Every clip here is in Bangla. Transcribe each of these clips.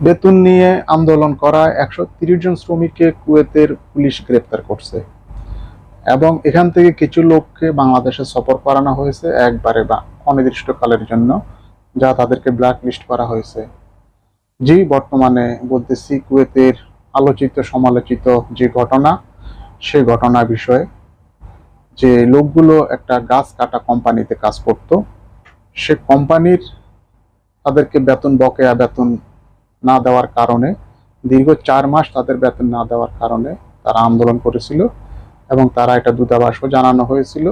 বেতন নিয়ে আন্দোলন করা একশো জন শ্রমিককে কুয়েতের পুলিশ গ্রেপ্তার করছে। এবং এখান থেকে কিছু লোককে বাংলাদেশে সফর করানো হয়েছে একবারে বা অনির্দিষ্টকালের জন্য, যা তাদেরকে ব্ল্যাক লিস্ট করা হয়েছে। জি, বর্তমানে বলতেছি কুয়েতের আলোচিত, সমালোচিত যে ঘটনা, সে ঘটনা বিষয়ে যে লোকগুলো একটা গাছ কাটা কোম্পানিতে কাজ করত, সে কোম্পানির তাদেরকে বেতন বকেয়া বেতন না দেওয়ার কারণে, দীর্ঘ চার মাস তাদের বেতন না দেওয়ার কারণে তারা আন্দোলন করেছিল এবং তারা এটা দূতাবাসও জানানো হয়েছিল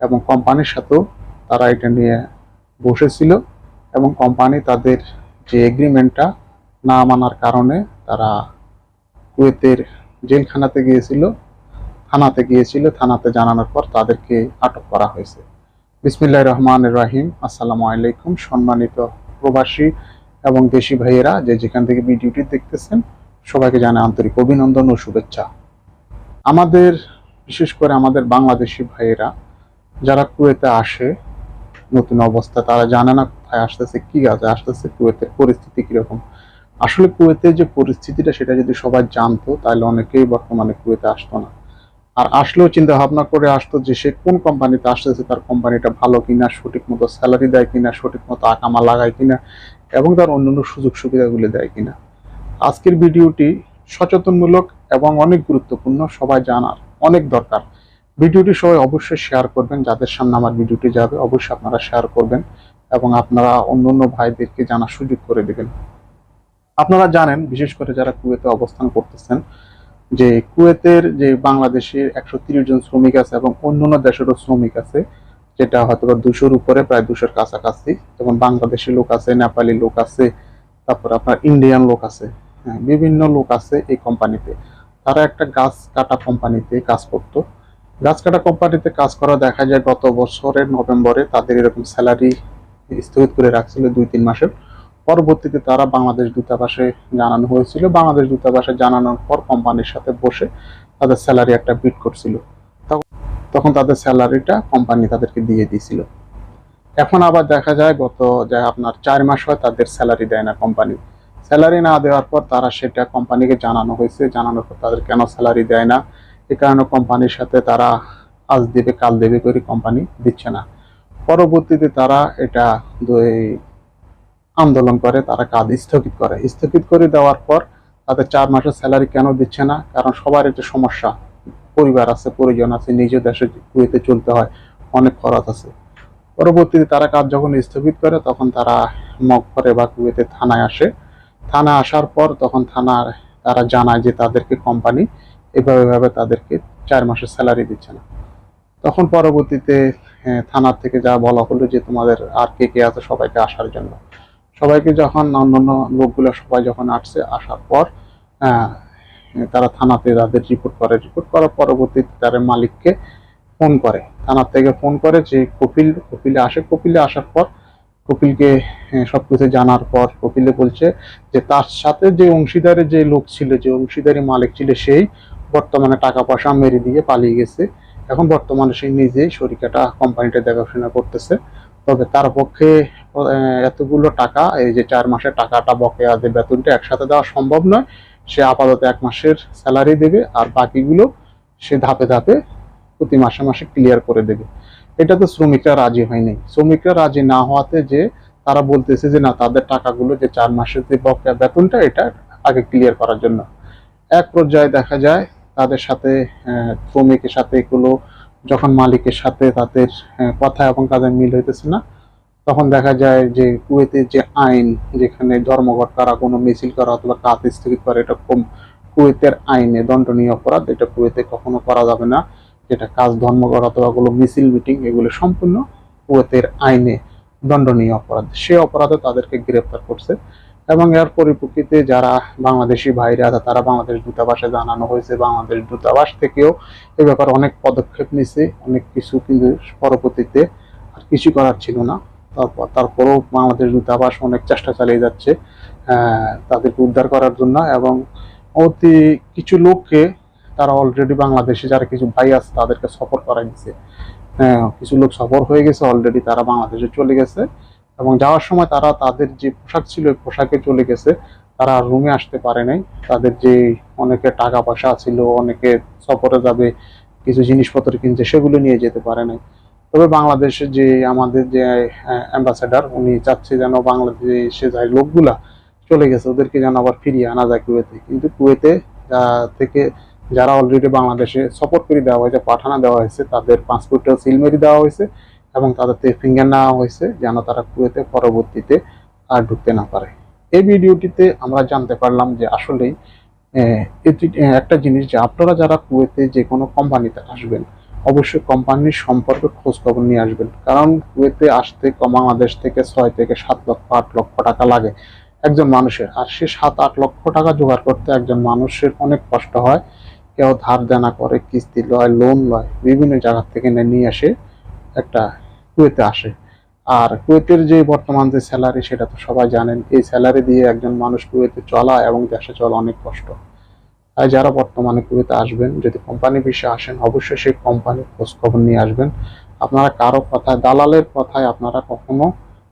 এবং কোম্পানির সাথেও তারা এটা নিয়ে বসেছিল এবং কোম্পানি তাদের যে এগ্রিমেন্টটা না মানার কারণে তারা কুয়েতের জেলখানাতে গিয়েছিল, থানাতে গিয়েছিল, থানাতে জানানোর পর তাদেরকে আটক করা হয়েছে। বিসমিল্লাহ রহমান রাহিম। আসসালামু আলাইকুম। সম্মানিত প্রবাসী এবং দেশি ভাইয়েরা যে যেখান থেকে ভিডিওটি দেখতেছেন, সবাইকে জানাই আন্তরিক অভিনন্দন ও শুভেচ্ছা। আমাদের, বিশেষ করে আমাদের বাংলাদেশি ভাইয়েরা, যারা কুয়েতে আসে, নতুন অবস্থা, তারা জানে না কোথায় আসতেছে, কি কাজে আসতেছে, কুয়েতের পরিস্থিতি কীরকম। আসলে কুয়েতে যে পরিস্থিতিটা, সেটা যদি সবাই জানতো, তাহলে অনেকেই বর্তমানে কুয়েতে আসতো না। আর আসলেও চিন্তা ভাবনা করে আসতো যে সে কোন কোম্পানিতে আসতেছে, তার কোম্পানিটা ভালো কিনা, সঠিক মতো স্যালারি দেয় কিনা, সঠিক মতো আকামা লাগায় কিনা এবং তার অন্যান্য সুযোগ সুবিধাগুলি দেয় কিনা। আজকের ভিডিওটি সচেতনমূলক এবং অনেক গুরুত্বপূর্ণ, সবাই জানার অনেক দরকার। ভিডিওটি সবাই অবশ্যই শেয়ার করবেন, যাদের সামনে আমার ভিডিওটি যাবে, অবশ্যই আপনারা শেয়ার করবেন এবং আপনারা অন্য অন্য ভাইদেরকে জানার সুযোগ করে দেবেন। আপনারা জানেন, বিশেষ করে যারা কুয়েতে অবস্থান করতেছেন, যে কুয়েতের যে বাংলাদেশের একশো জন শ্রমিক আছে এবং অন্যান্য দেশেরও শ্রমিক আছে যেটা হয়তো বা দুশোর উপরে, প্রায় দুশোর কাছাকাছি। যেমন বাংলাদেশি লোক আছে, নেপালি লোক আছে, তারপর আপনার ইন্ডিয়ান লোক আছে। হ্যাঁ বিভিন্ন লোক আছে এই কোম্পানিতে। তারা একটা গাছ কাটা কোম্পানিতে কাজ করতো। গাছ কাটা কোম্পানিতে কাজ করা দেখা যায় গত বছরের নভেম্বরে তাদের এরকম স্যালারি স্থগিত করে রাখছিল দুই তিন মাসের। পরবর্তীতে তারা বাংলাদেশ দূতাবাসে জানানো হয়েছিল। বাংলাদেশ দূতাবাসে জানানোর পর কোম্পানির সাথে বসে তাদের স্যালারি একটা বিট করছিল। তখন- তাদের স্যালারিটা কোম্পানি তাদেরকে দিয়ে দিয়েছিল। এখন আবার দেখা যায় গত যে আপনার চার মাস হয় তাদের স্যালারি দেয় না কোম্পানি। স্যালারি না দেওয়ার পর তারা সেটা কোম্পানিকে জানানো হয়েছে। জানানোর পর তাদের কেন স্যালারি দেয় না? এ কারণে কোম্পানির সাথে তারা আজ দেবে, কাল দেবে করে কোম্পানি দিচ্ছে না। পরবর্তীতে তারা এটা দুই- আন্দোলন করে, তারা কাজ স্থগিত করে। স্থগিত করে দেওয়ার পর তাদের চার মাসের স্যালারি কেন দিচ্ছে না? কারণ সবার একটা সমস্যা। পরিবার আছে পরিজন আছে নিজ দেশে কুয়েতে চলতে হয় অনেক খরচ আছে। পরবর্তীতে তারা কাজ যখন স্থগিত করে তখন তারা মগ করে বা কুয়েতে থানায় আসে। থানা আসার পর তখন থানার তারা জানায় যে তাদেরকে কোম্পানি এভাবে এভাবে তাদেরকে চার মাসের স্যালারি দিচ্ছে না। তখন পরবর্তীতে আহ, থানার থেকে যা বলা হলো যে তোমাদের আর কে কে আছে সবাইকে আসার জন্য। সবাইকে যখন অন্যান্য লোকগুলো সবাই যখন আসছে আসার পর তারা থানাতে তাদের রিপোর্ট করে। রিপোর্ট করার পরবর্তীতে তার মালিককে ফোন করে। থানার থেকে ফোন করে যে কপিল কপিলে আসে। কপিলে আসার পর কপিলকে আহ, সবকিছু জানার পর কপিলে বলছে যে তার সাথে যে অংশীদারের যে লোক ছিল যে অংশীদারি মালিক ছিল সেই বর্তমানে টাকা পয়সা মেরে দিয়ে পালিয়ে গেছে। এখন বর্তমানে সে নিজেই শরিকাটা কোম্পানিটা দেখাশোনা করতেছে। তবে তার পক্ষে এতগুলো টাকা এই যে চার মাসের টাকাটা বকেয়া যে বেতনটা একসাথে দেওয়া সম্ভব নয় সে আপাতত এক মাসের স্যালারি দেবে আর বাকিগুলো সে ধাপে ধাপে প্রতি মাসে মাসে ক্লিয়ার করে দেবে। এটা তো শ্রমিকরা রাজি হয়নি শ্রমিকরা রাজি না হওয়াতে যে তারা বলতেছে যে না, তাদের টাকাগুলো যে চার মাসের যে বকেয়া বেতনটা, এটা আগে ক্লিয়ার করার জন্য। এক পর্যায়ে দেখা যায় তাদের সাথে শ্রমিকের সাথে এগুলো, যখন মালিকের সাথে তাদের কথা এবং কাজের মিল হইতেছে না তখন দেখা যায় যে কুয়েতের যে আইন, যেখানে ধর্মঘট করা, কোনো মিছিল করা অথবা কাজ স্থগিত করা, এটা কম- কুয়েতের আইনে দণ্ডনীয় অপরাধ, এটা কুয়েতে কখনো করা যাবে না। যেটা কাজ, ধর্মঘট অথবা কোনো মিছিল, মিটিং, এগুলো সম্পূর্ণ কুয়েতের আইনে দণ্ডনীয় অপরাধ। সে অপরাধে তাদেরকে গ্রেপ্তার করছে এবং এর পরিপ্রেক্ষিতে যারা বাংলাদেশি ভাইরা আছে তারা বাংলাদেশ দূতাবাসে জানানো হয়েছে। বাংলাদেশ দূতাবাস থেকেও এ ব্যাপারে অনেক পদক্ষেপ নিছে, অনেক কিছু কিন্তু পরবর্তীতে আর কিছু করার ছিল না। তারপর তারপরেও বাংলাদেশ দূতাবাস অনেক চেষ্টা চালিয়ে যাচ্ছে তাদেরকে উদ্ধার করার জন্য এবং অতি কিছু লোককে তারা অলরেডি বাংলাদেশে যারা কিছু ভাই আছে তাদেরকে সফর দিছে। হ্যাঁ, কিছু লোক সফর হয়ে গেছে অলরেডি তারা বাংলাদেশে চলে গেছে এবং যাওয়ার সময় তারা তাদের যে পোশাক ছিল ওই পোশাকে চলে গেছে তারা রুমে আসতে পারে নাই। তাদের যে অনেকে টাকা পয়সা ছিল অনেকে সফরে যাবে কিছু জিনিসপত্র কিনছে সেগুলো নিয়ে যেতে পারে নাই। তবে বাংলাদেশের যে আমাদের যে অ্যাম্বাসেডার উনি চাচ্ছে যেন বাংলাদেশে যায় লোকগুলা চলে গেছে, ওদেরকে যেন আবার ফিরিয়ে আনা যায় কুয়েতে। কিন্তু কুয়েতে থেকে যারা অলরেডি বাংলাদেশে সপোর্ট করে দেওয়া হয়েছে, পাঠানো দেওয়া হয়েছে, তাদের পাসপোর্টেও সিল মেরে দেওয়া হয়েছে এবং তাদের থেকে ফিঙ্গার নেওয়া হয়েছে যেন তারা কুয়েতে পরবর্তীতে আর ঢুকতে না পারে। এই ভিডিওটিতে আমরা জানতে পারলাম যে আসলেই একটা জিনিস যে আপনারা যারা কুয়েতে যে কোনো কোম্পানিতে আসবেন অবশ্যই কোম্পানির সম্পর্কে খোঁজ খবর নিয়ে আসবেন। কারণ কুয়েতে আসতে বাংলাদেশ থেকে ছয় থেকে সাত লক্ষ, আট লক্ষ টাকা লাগে একজন মানুষের। আর সে সাত, আট লক্ষ টাকা জোগাড় করতে একজন মানুষের অনেক কষ্ট হয়। কেউ ধার দেনা করে, কিস্তি লয় লোন লয়, বিভিন্ন জায়গা থেকে নিয়ে আসে একটা কুয়েতে আসে। আর কুয়েতের যে বর্তমান যে স্যালারি সেটা তো সবাই জানেন। এই স্যালারি দিয়ে একজন মানুষ কুয়েতে চলা এবং দেশে চলা অনেক কষ্ট। তাই যারা বর্তমানে কুয়েতে আসবেন, যদি কোম্পানি বিষয়ে আসেন, অবশ্যই সেই কোম্পানির খোঁজ খবর নিয়ে আসবেন। আপনারা কারও কথায় দালালের কথায় আপনারা কখনো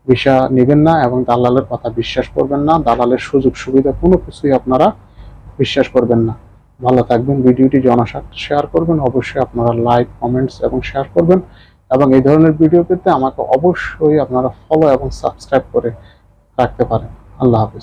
ভিসা নেবেন না এবং দালালের কথা বিশ্বাস করবেন না। দালালের সুযোগ সুবিধা কোনো কিছুই আপনারা বিশ্বাস করবেন না। ভালো থাকবেন, ভিডিওটি জনস্বার্থে শেয়ার করবেন, অবশ্যই আপনারা লাইক কমেন্টস এবং শেয়ার করবেন এবং এই ধরনের ভিডিও পেতে আমাকে অবশ্যই আপনারা ফলো এবং সাবস্ক্রাইব করে রাখতে পারেন। আল্লাহ হাফিজ।